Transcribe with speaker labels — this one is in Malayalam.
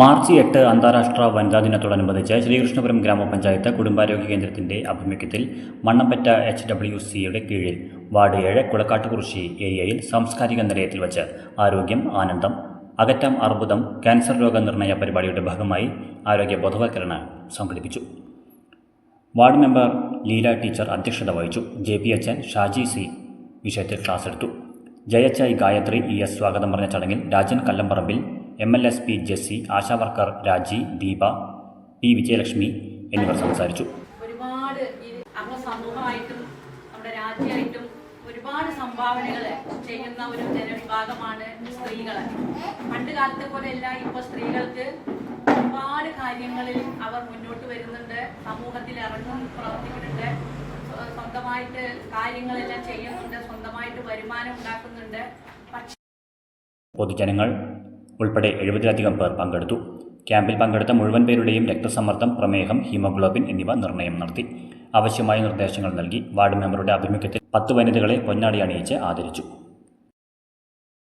Speaker 1: മാർച്ച് എട്ട് അന്താരാഷ്ട്ര വനിതാ ദിനത്തോടനുബന്ധിച്ച് ശ്രീകൃഷ്ണപുരം ഗ്രാമപഞ്ചായത്ത് കുടുംബാരോഗ്യ കേന്ദ്രത്തിന്റെ ആഭിമുഖ്യത്തിൽ മണ്ണപ്പറ്റ എച്ച് ഡബ്ല്യു സിയുടെ കീഴിൽ വാർഡ് ഏഴ് കുളക്കാട്ടുകുറിശി ഏരിയയിൽ സാംസ്കാരിക നിലയത്തിൽ വച്ച് ആരോഗ്യം ആനന്ദം അകറ്റം അർബുദം ക്യാൻസർ രോഗനിർണയ പരിപാടിയുടെ ഭാഗമായി ആരോഗ്യ ബോധവൽക്കരണം സംഘടിപ്പിച്ചു. വാർഡ് മെമ്പർ ലീല ടീച്ചർ അധ്യക്ഷത വഹിച്ചു. J P H N Shaji C വിഷയത്തിൽ ക്ലാസ് എടുത്തു. ജയച്ചായി ഗായത്രി ഇ എസ് സ്വാഗതം പറഞ്ഞ ചടങ്ങിൽ Rajan Kallamparambil M L S P Jessy ASHA worker Raji Deepa P Vijayalakshmi എന്നിവർ സംസാരിച്ചു.
Speaker 2: ഒരുപാട് സമൂഹമായിട്ടും നമ്മുടെ രാജ്യമായിട്ടും ഒരുപാട് സംഭാവനകൾ ചെയ്യുന്ന ഒരു ജനവിഭാഗമാണ് സ്ത്രീകൾ പണ്ട് കാലത്തെ പോലെയല്ല ഇപ്പോൾ സ്ത്രീകൾക്ക് ഒരുപാട് കാര്യങ്ങളിൽ അവർ മുന്നോട്ട് വരുന്നുണ്ട് സമൂഹത്തിൽ ഇറങ്ങും പ്രവർത്തിക്കുന്നുണ്ട്. സ്വന്തമായിട്ട് കാര്യങ്ങളെല്ലാം ചെയ്യുന്നുണ്ട് സ്വന്തമായിട്ട് വരുമാനം ഉണ്ടാക്കുന്നുണ്ട്. പക്ഷേ
Speaker 1: പൊതുജനങ്ങൾ ഉൾപ്പെടെ എഴുപതിലധികം പേർ പങ്കെടുത്തു. ക്യാമ്പിൽ പങ്കെടുത്ത മുഴുവൻ പേരുടെയും രക്തസമ്മർദ്ദം പ്രമേഹം ഹീമോഗ്ലോബിൻ എന്നിവ നിർണയം നടത്തി. ആവശ്യമായ നിർദ്ദേശങ്ങൾ നൽകി വാർഡ് മെമ്പറുടെ ആഭിമുഖ്യത്തിൽ പത്ത് വനിതകളെ പൊന്നാടി അണിയിച്ച് ആദരിച്ചു.